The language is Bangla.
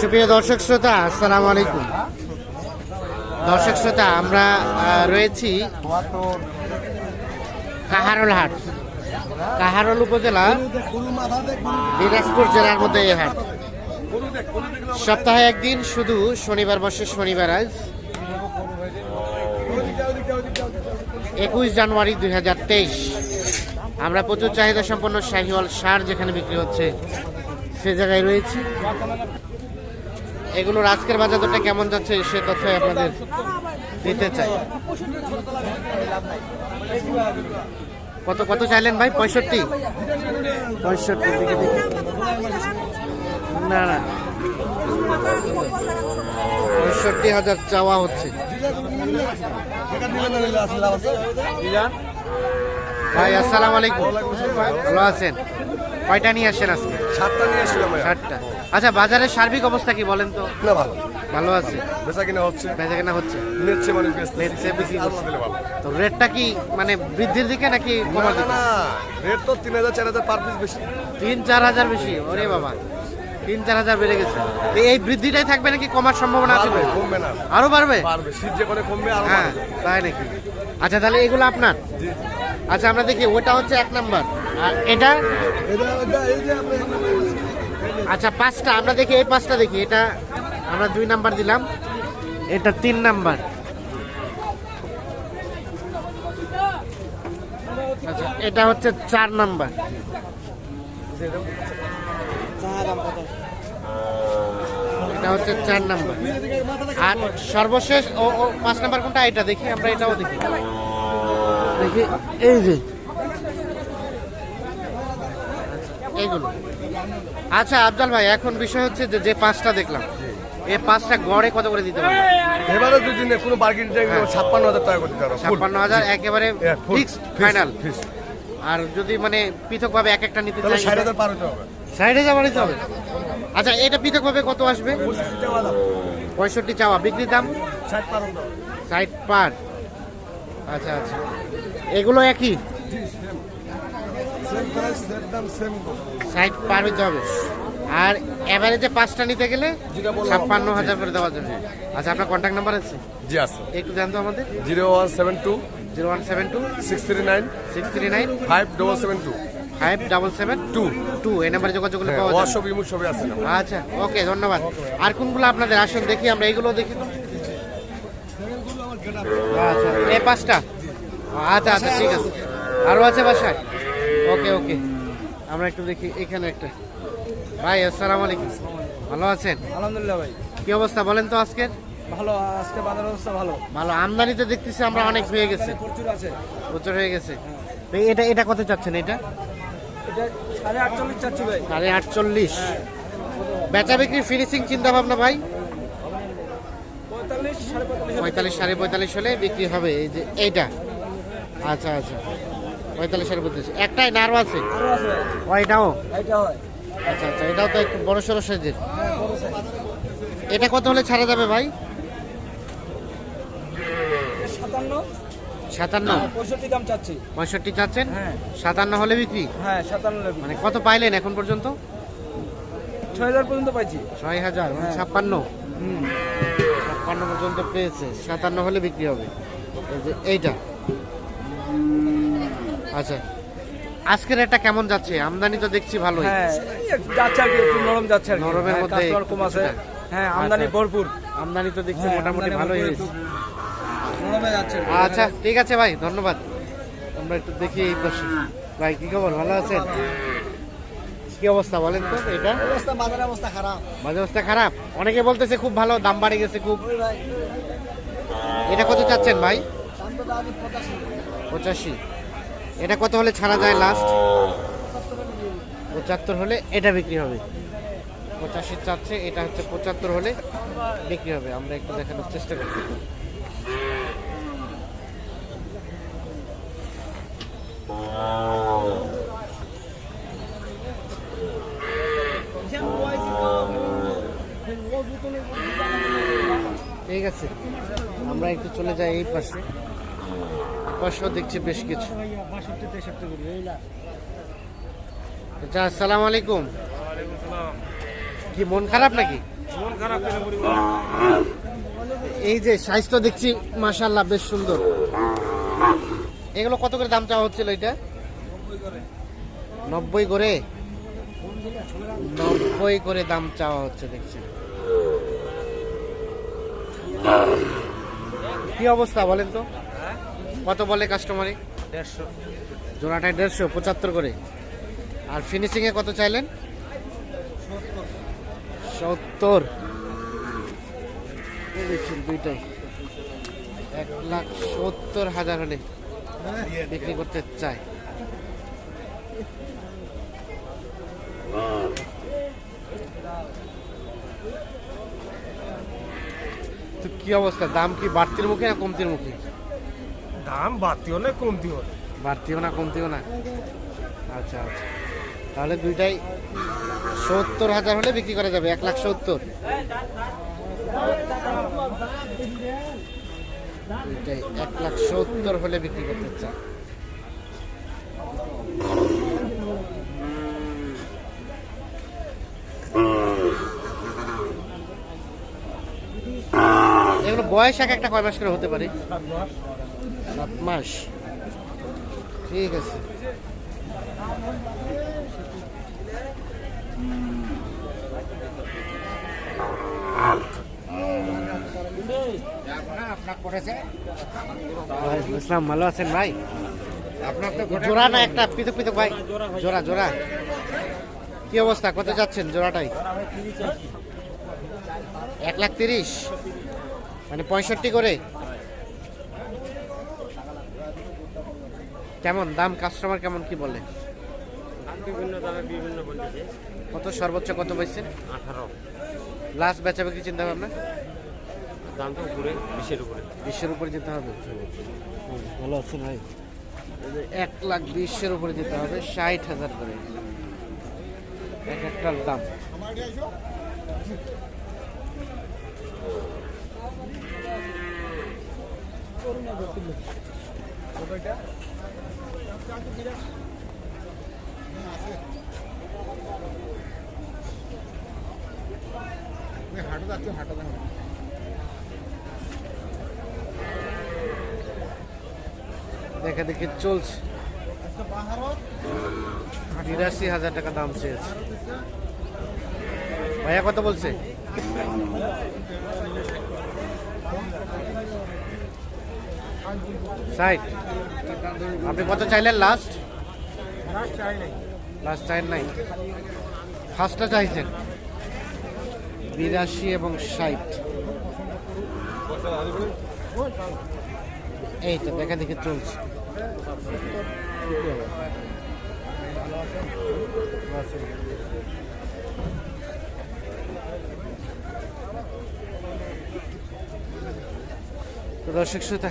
সুপ্রিয় দর্শক শ্রোতা, আসসালামু আলাইকুম। দর্শক শ্রোতা, আমরা রয়েছি কাহারল হাট। কাহারল উপজেলা দিনাজপুর জেলার মধ্যে এই হাট। সপ্তাহে একদিন, শুধু শনিবার বসে শনিবার আজ। একুশ জানুয়ারি দুই হাজার তেইশ। আমরা প্রচুর চাহিদা সম্পন্ন শাহিওয়াল সার যেখানে বিক্রি হচ্ছে, সে জায়গায় রয়েছি। এগুলোর আজকের বাজার দরটা কেমন যাচ্ছে সে তথ্য আপনাদের দিতে চাই। কত কত চাইলেন ভাই? পঁয়ষট্টি? পঁয়ষট্টি না না। পঁয়ষট্টি হাজার চাওয়া হচ্ছে। ভাই, আসসালামু আলাইকুম। ভালো আছেন? কয়টা নিয়ে আসছেন আজকে? সাতটা নিয়ে ভাইয়া। ষাটটা আচ্ছা বাজারের সার্বিক অবস্থা কি বলেন তো? না ভালো। ভালো আছে? বেচা কিনা হচ্ছে। বেচা কেনা হচ্ছে? নিচ্ছে মানে নিচ্ছে, বিক্রি করছে। তো রেটটা কি মানে বৃদ্ধির দিকে নাকি কমার না দিকে না। রেট তো তিন হাজার চার হাজার পার পিস বেশি। তিন চার হাজার বেশি? ওরে বাবা। তিন চার হাজার বেড়ে গেছে। এই বৃদ্ধিটাই থাকবে নাকি কমার সম্ভাবনা আছে বাড়বে? কমবে না। আরও বাড়বে? পারবে শীত যে করে কমবে আরও হ্যাঁ তাই নাকি? আচ্ছা তাহলে এগুলো আপনার? জি। আচ্ছা আমরা দেখি ওটা হচ্ছে এক নাম্বার। আর এটা? আচ্ছা পাঁচটা। আমরা দেখি, এই পাঁচটা দেখি। এটা আমরা দুই নাম্বার দিলাম। এটা তিন নাম্বার। আচ্ছা এটা হচ্ছে চার নাম্বার। এটা হচ্ছে চার নাম্বার। আর সর্বশেষ ও পাঁচ নাম্বার কোনটা? এটা দেখি, আমরা এটাও দেখি। দেখি, এই যে। এইগুলো আচ্ছা আফজাল ভাই এখন বিষয় হচ্ছে যে যে পাঁচটা দেখলাম এই পাঁচটা গড়ে কত করে দিতে পারবেন এবারে দিনে কোনো বার্গেন ছাপ্পান্ন হাজার টাকা করে দিতে পারো ছাপ্পান্ন হাজার একেবারে ফিক্সড ফাইনাল আর যদি মানে পৃথকভাবে এক একটা নিতে চাই ষাট হাজার পার হতে হবে। ষাট হাজার বাড়িতে হবে? আচ্ছা এটা পৃথকভাবে কত আসবে? পঁয়ষট্টি চাওয়া বিক্রির দাম? ষাট পার ষাট পার। আচ্ছা আচ্ছা। এগুলো একই? ষাট পার হইতে হবে। আর এভারেজে পাঁচটা নিতে গেলে ছাপ্পান্ন হাজার করে দেওয়া যাবে। আচ্ছা আপনার কন্ট্যাক্ট নাম্বার আছে? জি আছে। একটু জানতো আমাদের? Zero one seven two zero one seven two six three nine six three nine five double seven two five double seven two. Two. এই নাম্বারে যোগাযোগ করলে পাওয়া যাবে। ওয়াশপ সবই আছে আচ্ছা ওকে ধন্যবাদ। আর কোনগুলো আপনাদের আসুন দেখি আমরা এগুলো দেখি তো। আচ্ছা এই পাঁচটা? আচ্ছা আচ্ছা ঠিক আছে। আরও আছে বাসায়? ওকে ওকে। আমরা একটু দেখি এখানে একটা। ভাই আসসালামু আলাইকুম। ভালো আছেন? আলহামদুলিল্লাহ ভাই। কি অবস্থা বলেন তো আজকের? ভালো আজকে বাজার অবস্থা ভালো। ভালো। আমদানিতে দেখতেছি আমরা অনেক হয়ে গেছে। প্রচুর আছে। প্রচুর হয়ে গেছে। তো এটা এটা কত চাচ্ছেন এটা? সাড়ে আটচল্লিশ চাচ্ছি ভাই। সাড়ে আটচল্লিশ। বেচা বিক্রি ফিনিশিং চিন্তা ভাবনা ভাই পঁয়তাল্লিশ সাড়ে পঁয়তাল্লিশ হলে বিক্রি হবে। এই যে এইটা। আচ্ছা আচ্ছা। পঁয়তাল্লিশ পঁয়তাল্লিশ একটাই নার্ভ আছে? ওইটাও আচ্ছা আচ্ছা এটাও তো একটু বড় সড়ো সাইজের। হ্যাঁ এটা কত হলে ছাড়া যাবে ভাই? সাতান্ন। পঁয়ষট্টি দাম চাচ্ছি। পঁয়ষট্টি চাচ্ছেন? হ্যাঁ। সাতান্ন হলে বিক্রি? হ্যাঁ সাতান্ন মানে কত পাইলেন এখন পর্যন্ত? ছয় হাজার পর্যন্ত পাইছি। ছয় হাজার মানে হ্যাঁ। ছাপ্পান্ন? হুম। ছাপ্পান্ন পর্যন্ত পেয়েছে। সাতান্ন হলে বিক্রি হবে। এই যে এইটা। আচ্ছা। আজকের এটা কেমন যাচ্ছে? আমদানি তো দেখছি ভালোই। হ্যাঁ যাচ্ছে আর কি একটু নরম যাচ্ছে আর কি। নরমের হ্যাঁ, মধ্যে কাস্টমার কম আছে। হ্যাঁ আমদানি আচ্ছা। ভরপুর। আমদানি তো দেখছি হ্যাঁ, মোটামুটি আমদানি ভালোই ভরপুর হয়েছে নরমে যাচ্ছে আর কি। আচ্ছা ঠিক আছে ভাই ধন্যবাদ। আমরা একটু দেখি এই পাশে। ভাই কি খবর? ভালো আছেন? কি অবস্থা বলেন তো এটা? অবস্থা বাজারের অবস্থা খারাপ। মাঝে অবস্থা খারাপ? অনেকে বলতেছে খুব ভালো দাম বাড়ে গেছে খুব। ওই ভাই। এটা কত চাচ্ছেন ভাই? দাম তো দাম পঁচাশি। পঁচাশি। এটা কত হলে ছাড়া যায় লাস্ট পঁচাত্তর হলে এটা বিক্রি হবে। পঁচাশি চাচ্ছে এটা হচ্ছে পঁচাত্তর হলে বিক্রি হবে। আমরা একটু দেখানোর চেষ্টা করছি। ঠিক আছে আমরা একটু চলে যাই এই পাশে। পাশেও দেখছি বেশ কিছু। আচ্ছা আসসালামু আলাইকুম। কি মন খারাপ নাকি? এই যে সাইজটা দেখছি মাশাল্লাহ বেশ সুন্দর। এগুলো কত করে দাম চাওয়া হচ্ছিল এটা? নব্বই করে? নব্বই করে দাম চাওয়া হচ্ছে দেখছি। কি অবস্থা বলেন তো? কত বলে কাস্টমারে? দেড়শো। জোড়াটায় দেড়শো পঁচাত্তর করে। আর ফিনিশিংয়ে কত চাইলেন? সত্তর। দুইটাই। এক লাখ সত্তর হাজার হলে বিক্রি করতে চাই তো কি অবস্থা? দাম কি বাড়তির মুখে না কমতির মুখে? দাম বাড়তি হলে কমতি হলে বাড়তিও না কমতিও না? আচ্ছা আচ্ছা। তাহলে দুইটাই সত্তর হাজার হলে বিক্রি করা যাবে এক লাখ সত্তর। দুইটাই এক লাখ সত্তর হলে বিক্রি করতে চান এগুলো বয়স এক একটা কয় মাস করে হতে পারে? সাত মাস। ঠিক আছে। ভালো আছেন ভাই? আপনার তো জোড়া না একটা? পৃথক পৃথক ভাই। জোড়া জোড়া। কি অবস্থা? কত যাচ্ছেন জোড়াটাই? এক লাখ তিরিশ। মানে পঁয়ষট্টি করে? কেমন? দাম কাস্টমার কেমন কি বলে? বিভিন্ন দামে বিভিন্ন বলতেছে। কত সর্বোচ্চ কত পাইছেন? আঠারো। লাস্ট বেচা বিক্রি চিন্তা ভাবনা? দাম তো উপরে বিশের উপরে। বিশের উপরে যেতে হবে? ভালো আছেন ভাই। এক লাখ বিশের উপরে যেতে হবে ষাট হাজার করে। এক একটার দাম। দেখা দেখি চলছে। বিরাশি হাজার টাকা দাম চেয়েছে। ভাইয়া কত বলছে? ষাট আপনি কত চাইলেন লাস্ট লাস্ট চাইন নাই। ফার্স্টটা চাইছেন। বিরাশি এবং ষাট। এই তো, দেখা দেখে চলছে। দর্শক শ্রোতা